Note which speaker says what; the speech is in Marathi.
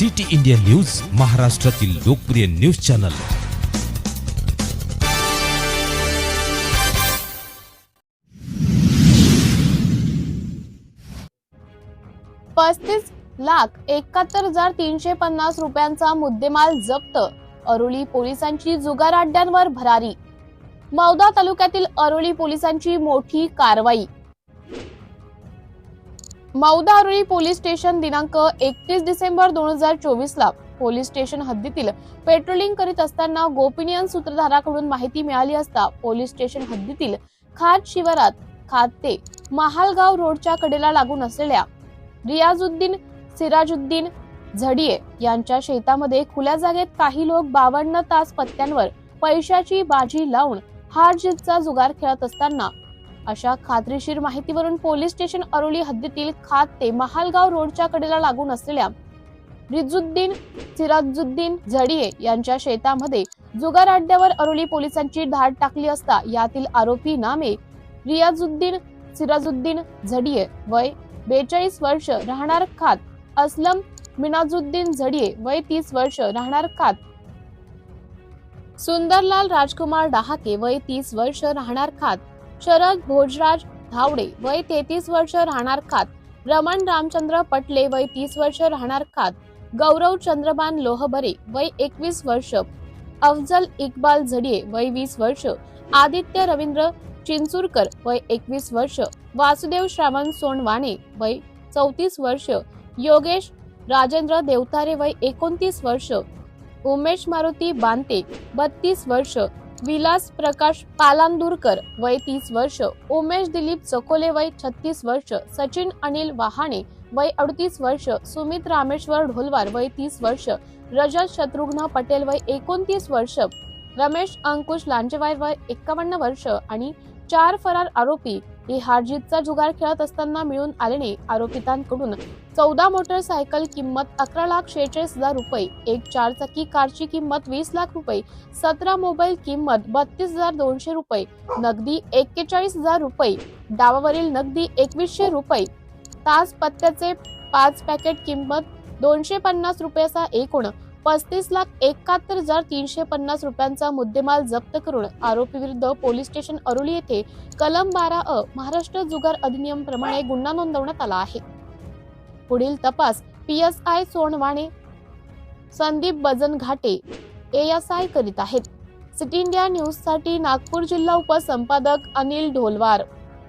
Speaker 1: सिटी इंडिया न्यूज महाराष्ट्रातील लोकप्रिय न्यूज चॅनल.
Speaker 2: पस्तीस लाख एकाहत्तर हजार तीनशे पन्नास रुपयांचा मुद्देमाल जप्त. अरोली पोलिसांची जुगार अड्ड्यांवर भरारी. मौदा तालुक्यातील अरोली पोलिसांची मोठी कारवाई. मौदारुळी पोलीस स्टेशन दिनांक एकतीस डिसेंबर दोन हजार चोवीस ला पोलीस स्टेशन हद्दीतील पेट्रोलिंग करीत असताना गोपनीय सूत्रधाराकडून माहिती मिळाली असता पोलीस स्टेशन हद्दीतील खात शिवारात खात ते महालगाव रोडच्या कडेला लागून असलेल्या रियाजुद्दीन सिराजुद्दीन झडिये यांच्या शेतामध्ये खुल्या जागेत काही लोक बावन्न तास पत्त्यांवर पैशाची बाजी लावून हार जीतचा जुगार खेळत असताना अशा खात्रीशीर माहितीवरून पोलीस स्टेशन अरोली हद्दीतील खात ते महालगाव रोडच्या कडेला लागून असलेल्या रिजुद्दीन सिराजुद्दीन झडिये यांच्या शेतामध्ये जुगार अड्ड्यावर अरोली पोलिसांची धाड टाकली असता यातील आरोपी नामे रियाजुद्दीन सिराजुद्दीन झडिये वय बेचाळीस वर्ष राहणार खात असलम मिनाजुद्दीन झडिये वय तीस वर्ष राहणार खात. सुंदरलाल राजकुमार डहाके वय तीस वर्ष राहणार खात. शरद भोजराज धावडे वय तेहतीस वर्ष राहणार खात. रमण रामचंद्र पटले वय तीस वर्ष राहणार खात. गौरव चंद्रबान लोहबरे वय एकवीस वर्ष. अफजल इकबाल झडिये वय वीस वर्ष. आदित्य रवींद्र चिंचुरकर वय एकवीस वर्ष. वासुदेव श्रावण सोनवाणे वय चौतीस वर्ष. योगेश राजेंद्र देवतारे वय एकोणतीस वर्ष. उमेश मारुती बांते बत्तीस वर्ष. विलास प्रकाश पालांदूरकर वय तीस वर्ष उमेश दिलीप चकोले वय छत्तीस वर्ष सचिन अनिल वाहाणे वय अडतीस वर्ष सुमित रामेश्वर ढोलवार वय तीस वर्ष रजत शत्रुघ्न पटेल वय एकोणतीस वर्ष रमेश अंकुश लांजेवाय वय एक्कावन्न वर्ष आणि चार फरार आरोपी हे हारजीतचा जुगार खेळत असताना मिळून आल्याने आरोपितांकडून चौदा मोटरसायकल किंमत अकरा लाख शेहेचाळीस हजार रुपये एक चारचाकी कारची किंमत वीस लाख रुपये सतरा मोबाईल किंमत बत्तीस हजार दोनशे रुपये नगदी एक्केचाळीस हजार रुपये डावावरील नगदी एकवीसशे रुपये तास पत्त्याचे पाच पॅकेट किंमत दोनशे पन्नास रुपयाचा एकूण पस्तीस लाख एकाहत्तर हजार तीनशे पन्नास रुपयांचा मुद्देमाल जप्त करून आरोपी विरुद्ध पोलीस स्टेशन अरोली येथे कलम बारा अ महाराष्ट्र जुगार अधिनियम प्रमाणे गुन्हा नोंदवण्यात आला आहे. पुढील तपास P S I Sonawane Sandeep बजन घाटे एस आय करीत आहेत. सिटी इंडिया न्यूजसाठी नागपूर जिल्हा उपसंपादक अनिल ढोलवार.